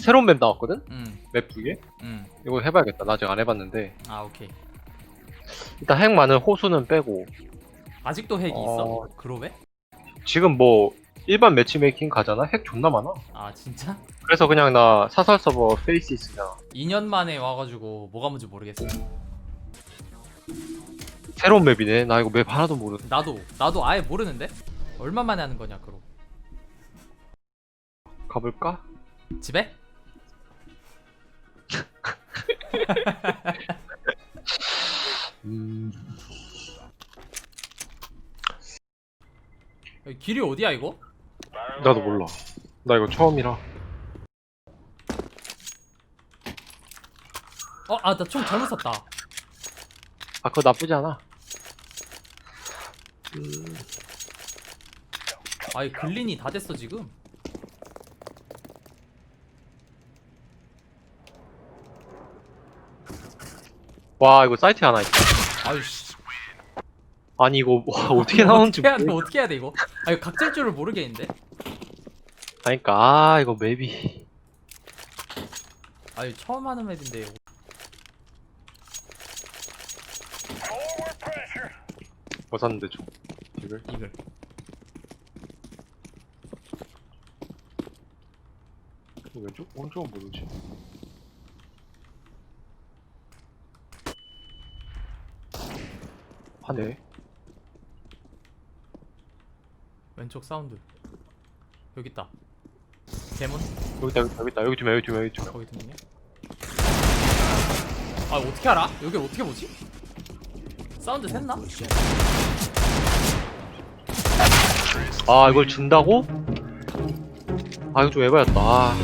새로운 맵 나왔거든? 음, 맵 두 개? 음. 이거 해봐야겠다. 나 아직 안 해봤는데. 아 오케이. 일단 핵 많은 호수는 빼고. 아직도 핵이 어. 있어? 그로베? 지금 뭐, 일반 매치메이킹 가잖아? 핵 존나 많아. 아 진짜? 그래서 그냥 나 사설 서버 페이시스 그냥 2년 만에 와가지고 뭐가 뭔지 모르겠어. 새로운 맵이네. 나 이거 맵 하나도 모르. 나도 나도 아예 모르는데? 얼마 만에 하는 거냐 그로? 가볼까? 집에? 음. 여기 길이 어디야 이거? 나도 몰라. 나 이거 처음이라. 어, 아 나 총 잘못 샀다. 아, 그거 나쁘지 않아. 음, 아이 글린이 다 됐어 지금. 와, 이거 사이트에 하나 있다. 아유씨. 아니, 이거 와, 어떻게 나오는지 어떻게 해야 돼? 모르... 어떻게 해야 돼 이거? 아 이거 각질 줄을 모르겠는데? 그러니까, 아, 이거 맵이. 아 이거 처음 하는 맵인데. 뭐 샀는데 좀. 이걸? 이글. 왼쪽? 오른쪽은 모르지. 하네. 왼쪽 사운드. 여기 있다. 대문 여기 있다, 여기 있다, 여기 있다. 여기 두 명, 여기 두 명, 여기 두 명. 거기 있네. 아 어떻게 알아? 여기 어떻게 보지? 사운드 샜나? 아, 이걸 준다고? 아, 이거 좀 에바였다. 아,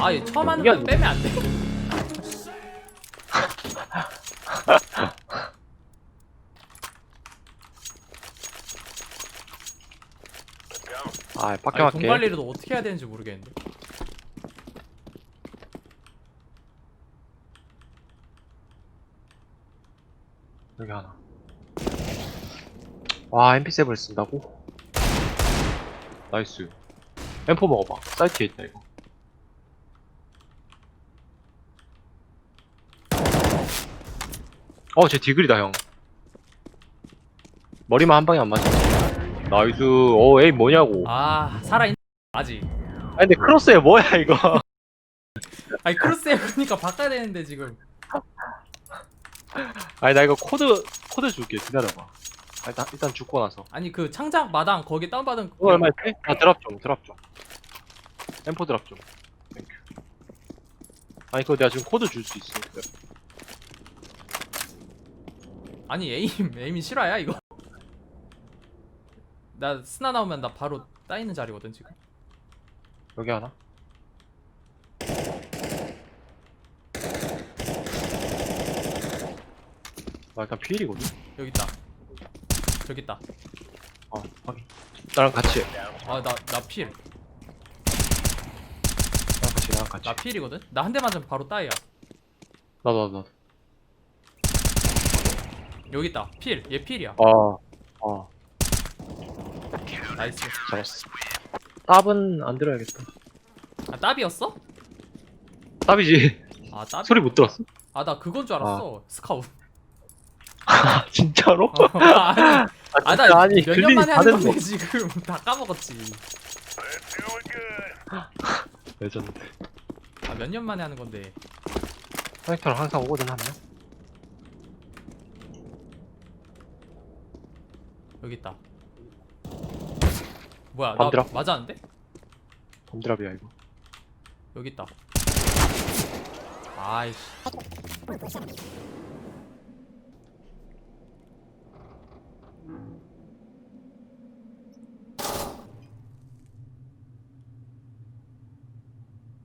아, 얘 처음 하는 이게 거 빼면 안 돼? 아 밖에 아니, 할게. 돈 관리를 또 어떻게 해야 되는지 모르겠는데. 여기 하나. 와, MP7을 쓴다고? 나이스. M4 먹어봐. 사이트에 있다, 이거. 어, 쟤 디글이다, 형. 머리만 한 방에 안 맞아. 나이스. 어, 에이, 뭐냐고. 아, 살아있. 아직. 아니, 근데 크로스에 뭐야, 이거. 아니 크로스에 그러니까 바꿔야 되는데 지금. 아니, 나 이거 코드, 코드 줄게. 기다려봐. 아, 일단, 일단 죽고 나서. 아니 그 창작 마당 거기 다운받은. 이거 얼마였지? 아, 드랍 좀, 드랍 좀. M4 드랍 좀. 땡큐. 아니, 그거 내가 지금 코드 줄 수 있어. 아니 에임 에임이 실화야 이거. 나 스나 나오면 나 바로 따이는 자리거든 지금. 여기 하나? 나 일단 피일이거든? 여기 있다. 저기 있다. 어, 확인. 나랑 같이 해. 아 나 나 필. 나랑 같이, 나랑 같이. 나 필이거든. 나 한 대 맞으면 바로 따이야. 나도, 나도, 나도. 여기 있다. 필. 얘 필이야. 아, 아, 나이스. 잡았어. 답은 안 들어야겠다. 아 따비였어? 답이지. 아 따비. 소리 못 들었어? 아 나 그건 줄 알았어. 스카웃. 아, 진짜로? 어, 아니 아, 아 진짜, 나 아니, 몇년 만에 다 하는. 건데 지금 다 까먹었지. 레전드. 아 몇 년 만에 하는 건데. 커넥터랑 항상 오거든, 하면. 여기 있다. 뭐야? 나 밤드랍? 맞았는데? 범드랍이야, 이거. 여기 있다. 아이씨.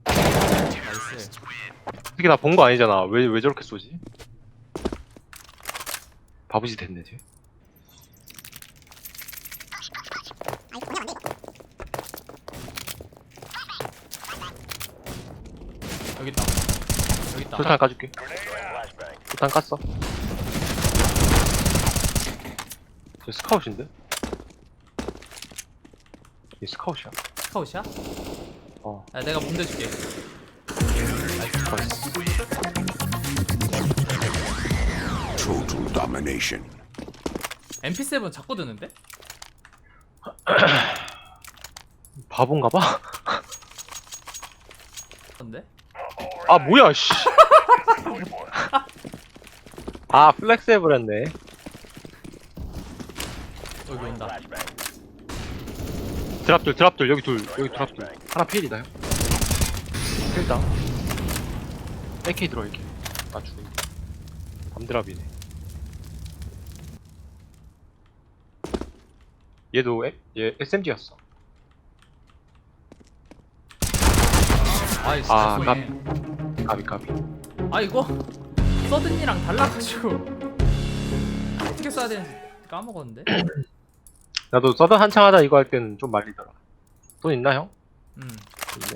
나이스. 특히 나본 거 아니잖아. 왜, 왜 저렇게 쏘지? 바보지 됐네, 쟤. 여기 있다. 여기 있다. 술탄 까줄게. 술탄 깠어. 저 스카웃인데? 얘 스카웃이야. 스카웃이야? 어. 야, 내가 문대 줄게. 가겠어. Total domination. MP7 자꾸 드는데? 바본가 봐? 근데? 아, 뭐야, 씨. 아, 플렉스 해버렸네. 여기 온다. 드랍돌, 드랍돌, 여기 둘, 여기 드랍돌. 하나 필이다, 형. 필다. AK 들어, 이렇게. 아, 죽겠네. 밤드랍이네. 얘도, 에, 얘 SMG였어. 아이 아, 깜- 쏘네. 까비, 까비. 아 이거 서든이랑 달라가지고 어떻게 써야 되는지 까먹었는데? 나도 서든 한창 하다 이거 할 때는 좀 말리더라. 돈 있나, 형? 음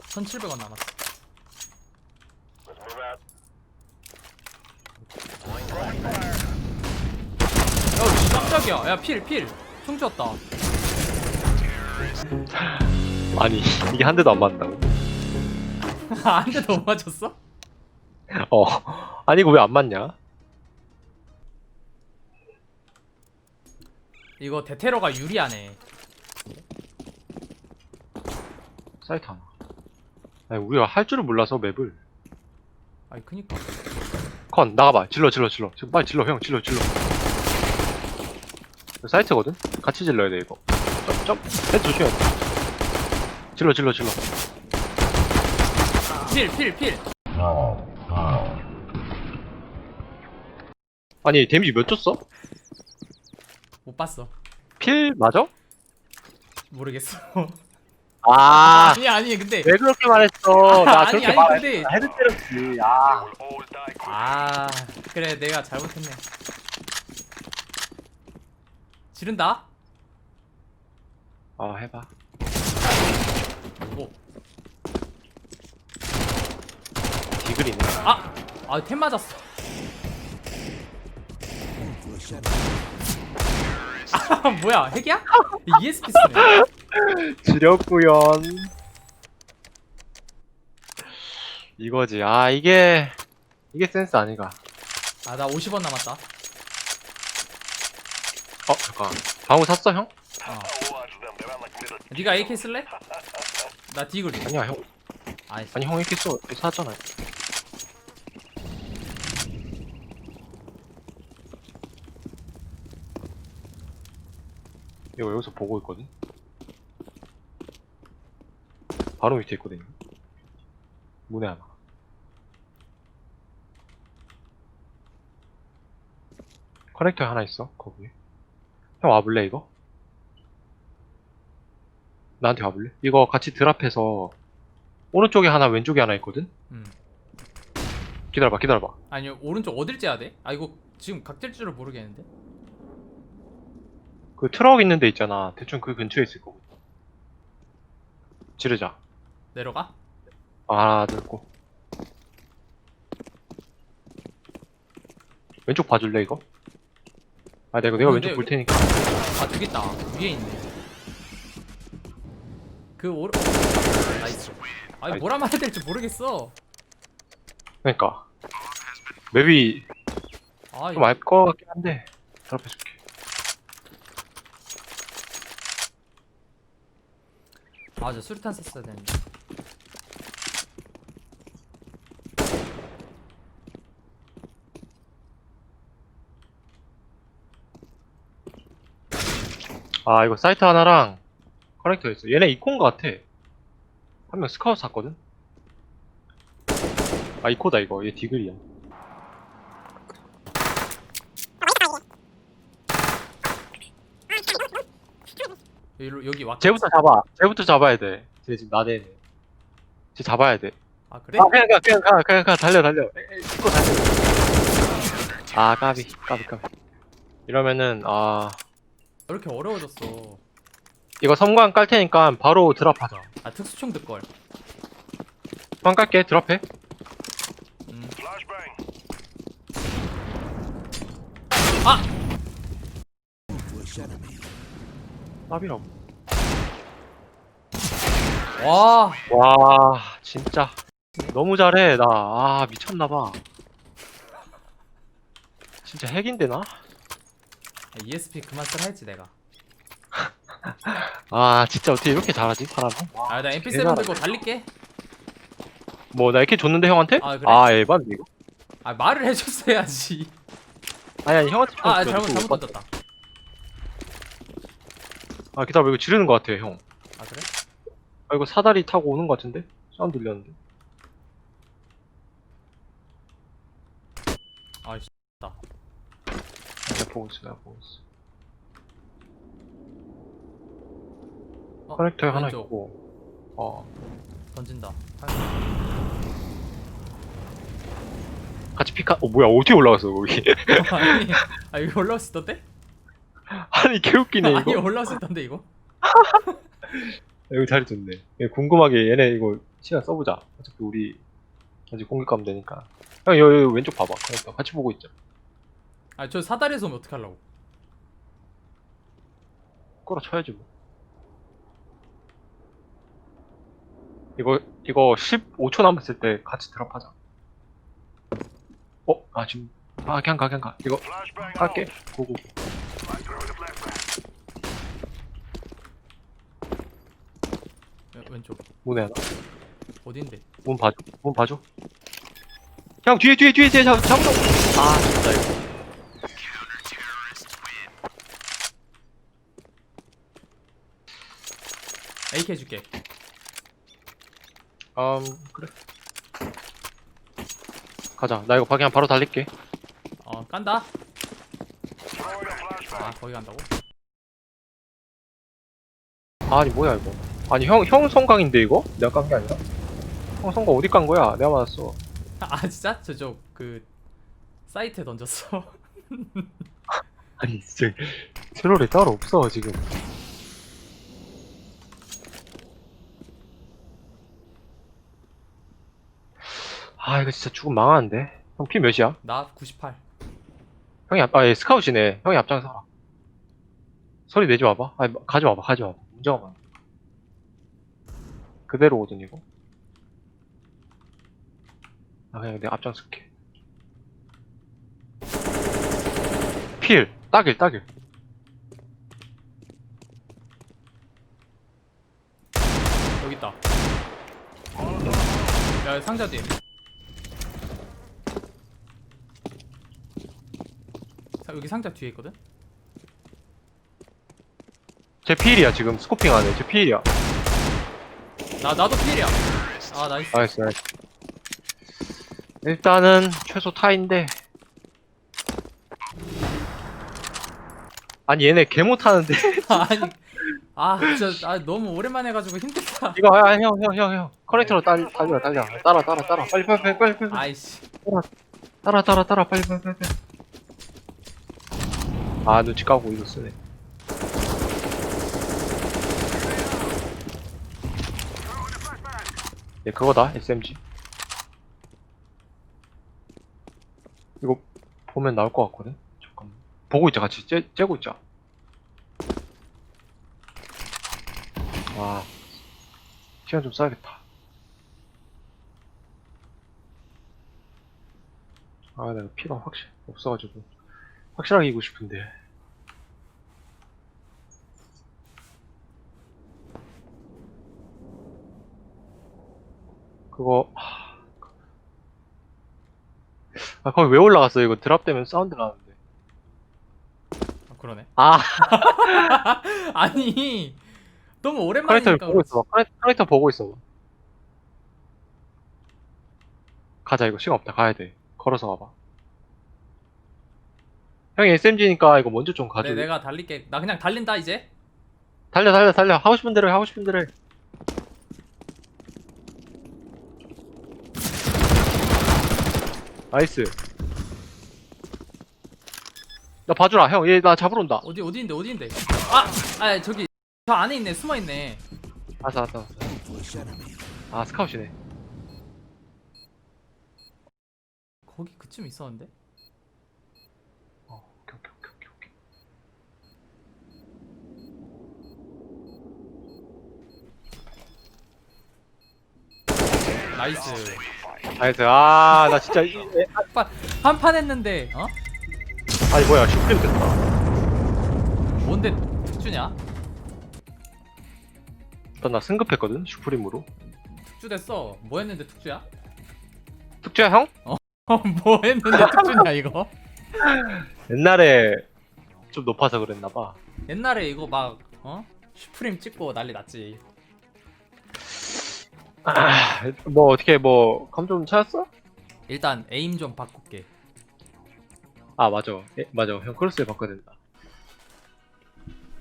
1700원 남았어 야 씨, 깜짝이야 야 필 필 총 쳤다 아니, 이게 한 대도 안 맞는다고? 한대더 맞았어? 어. 아니, 이거 왜 안 맞냐? 이거 대테러가 유리하네 사이트 하나. 아니, 우리가 할 줄을 몰라서 맵을. 아이 그니까 컨, 나가봐. 질러, 질러, 질러. 지금 빨리 질러, 형, 질러, 질러. 이거 사이트거든? 같이 질러야 돼, 이거. 점, 점. 헤드 조심해. 질러, 질러, 질러. 필 필 필 아니, 데미지 몇 줬어? 못 봤어 필, 맞아? 모르겠어 아, 아니 아니 근데 왜 그렇게 말했어? 나 아니, 그렇게 아니, 말했어. 근데- 나 헤드 때렸지. 아. 아 그래 내가 잘못했네 지른다 아, 해봐. 오. 디글이네. 아! 아, 템 맞았어. 아, 뭐야, 핵이야? ESP 쓰네. 지렸구연. 이거지. 아, 이게, 이게 센스 아니가. 아, 나 50원 남았다. 어, 잠깐. 방울 샀어, 형? 어. 네가 AK 쓸래? 나 디글. 아니야, 형. 아이, 아니, 형 이렇게 써. 이렇게 사잖아 요. 이거 여기서 보고 있거든? 바로 밑에 있거든요. 문에 하나. 커넥터 하나 있어, 거기에. 형 와볼래, 이거? 나한테 와볼래? 이거 같이 드랍해서 오른쪽에 하나, 왼쪽에 하나 있거든? 음. 기다려봐, 기다려봐. 아니, 오른쪽 어딜 째야 돼? 아, 이거 지금 각질 줄을 모르겠는데? 그 트럭 있는 데 있잖아. 대충 그 근처에 있을 거고. 지르자. 내려가? 하나, 둘, 고. 왼쪽 봐줄래, 이거? 아, 내가, 내가 왼쪽 볼? 테니까. 아, 있다. 위에 있네. 그 오른, 나이스. 아니, 뭐라 말해야 될지 모르겠어. 그러니까. 맵이 아, 좀알것 같긴 한데. 드랍해줄게. 아, 저 수류탄 썼어야 되는데. 아, 이거 사이트 하나랑 커넥터 있어. 얘네 것 같아. 한 명 스카우트 샀거든? 아, 이코다, 이거. 얘 디글이야. 여기로, 여기 왔 쟤부터 잡아. 쟤부터 잡아야 돼. 쟤 지금 나대네. 쟤 잡아야 돼. 아, 그래? 아, 그냥 가, 그냥 가, 그냥 가, 달려, 달려. 이거 달려. 아, 까비, 까비, 까비. 이러면은, 아, 왜 이렇게 어려워졌어? 이거 섬광 깔 테니까 바로 드랍하자. 아, 특수총 들 걸. 섬광 깔게, 드랍해. 음. 아! 까비라고. 와, 와, 진짜. 너무 잘해 나 아 미쳤나봐 진짜 핵인데 나? ESP 그만 쓰라 했지 내가 아 진짜 어떻게 이렇게 잘하지 사람은? 아나 MP7 대단하다. 들고 달릴게 뭐 나 이렇게 줬는데 형한테? 아, 그래? 아 에반데 이거? 아 말을 해줬어야지 아니 아니 형한테 아 아, 줬어, 잘못 잘못 못 던졌다 봤- 아 기다려 이거 지르는 거 같아 형. 아 그래? 아 이거 사다리 타고 오는 거 같은데? 사운드 들렸는데? 아이씨 내가 보고 있어 내가 보고 있어. 어, 커넥터에 하나 왼쪽. 있고. 어. 던진다. 같이 피카 어 뭐야 어떻게 올라갔어 거기? 아니 아 올라올 수 있던데? 아니 개웃기네 아니 이거. 올라올 수 있던데 이거? 여기 자리 좋네. 얘 궁금하게 얘네 이거 시간 써보자. 어차피 우리 아직 공격 가면 되니까. 형 여기, 여기 왼쪽 봐봐. 그러니까 같이 보고 있자. 아 저 사다리에서 오면 어떡하려고? 끌어쳐야지 뭐. 이거 이거 15초 남았을 때 같이 드랍하자. 어? 아 지금. 아 그냥 가 그냥 가. 이거 갈게. 고고 왼- 왼쪽. 문에 하나. 어딘데? 문 봐줘. 문 봐줘. 형 뒤에 뒤에 뒤에 뒤에 잡, 잡으러. 아 진짜 이거. AK 줄게. 음 그래. 가자. 나 이거 방향 바로 달릴게. 어 깐다. 아 거기 간다고? 아니 뭐야 이거 아니 형 형 성강인데 이거? 내가 깐 게 아니라 형 성강 어디 깐 거야 내가 맞았어 아 진짜? 저쪽 그 사이트에 던졌어 아니 진짜 트롤이 따로 없어 지금 아 이거 진짜 죽으면 망하는데 형 피 몇이야? 나 98. 형이 앞, 아, 예, 스카웃이네. 형이 앞장서라. 소리 내지 마봐. 아니, 가지 마봐, 가지 마봐. 문제가 많아. 그대로 오든, 이거. 아, 그냥 내가 앞장설게. 필! 따길, 따길. 여기 있다. 야 상자 뒤에. 사- 여기 상자 뒤에 있거든. 제 필이야, 지금. 스코핑 안해. 제 필이야. 나 나도 필이야. 아 나이스. 나이스, 나이스. 일단은, 최소 타인데. 아니, 얘네 개 못하는데. 아니 아 진짜 아, 너무 오랜만에 해가지고 힘들다. 이거, 아, 형, 형, 형, 형. 커넥터로 딸, 달려, 달려. 따라, 따라, 따라. 빨리, 빨리, 빨리, 빨리, 빨리. 아이씨. 따라, 따라, 따라. 빨리, 빨리, 빨리. 빨리. 아, 눈치 까고 이거 쓰네. 얘 그거다, SMG. 이거 보면 나올 것 같거든? 잠깐만. 보고 있자, 같이. 째, 째고 있자. 와. 시간 좀 써야겠다. 아, 내가 피가 확실 없어가지고 확실하게 이기고 싶은데. 그거 하, 아 거기 왜 올라갔어? 이거 드랍 되면 사운드 나는데. 아, 그러네. 아, 아니 너무 오랜만이니까. 보고 있어. 커넥터 보고 있어. 가자 이거 시간 없다. 가야 돼. 걸어서 와봐. 형이 SMG니까 이거 먼저 좀 가줘. 네, 내가 달릴게. 나 그냥 달린다 이제. 달려 달려 달려 하고 싶은 대로 해 하고 싶은 대로 해 나이스 나 봐주라 형 얘 나 잡으러 온다 어디 어디인데 어디인데? 아, 아 저기 저 안에 있네. 숨어 있네. 알았어 알았어 알았어. 아 스카웃이네 거기 그쯤 있었는데. 어, 오케이 오케이 오케이 오케이 나이스 나이스 아나 진짜 이- 에, 한 판 했는데 어? 아니 뭐야 슈프림 됐다 뭔데 특주냐? 일단 나 승급했거든 슈프림으로 특주 됐어 뭐 했는데 특주야? 특주야 형? 어뭐 했는데 특주냐 이거? 옛날에 좀 높아서 그랬나봐 옛날에 이거 막 어? 슈프림 찍고 난리 났지 아, 뭐 어떻게 뭐 감 좀 찾았어? 일단 에임 좀 바꿀게. 아 맞아. 에, 맞아. 형 크로스에 바꿔야 된다.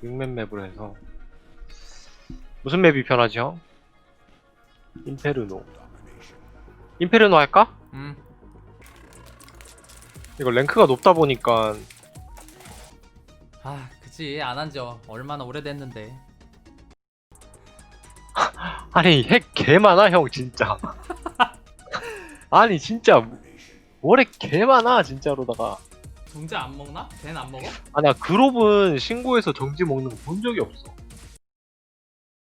윙맨 맵으로 해서. 무슨 맵이 편하지 형? 인페르노. 인페르노 할까? 음 이거 랭크가 높다 보니까 아 그치. 안 한 지 얼마나 오래됐는데 아니 핵 개 많아 형 진짜 아니 진짜 뭐래 개 많아 진짜로다가 동자 안 먹나? 쟤는 안 먹어? 아나 그룹은 신고해서 정지 먹는 거 본 적이 없어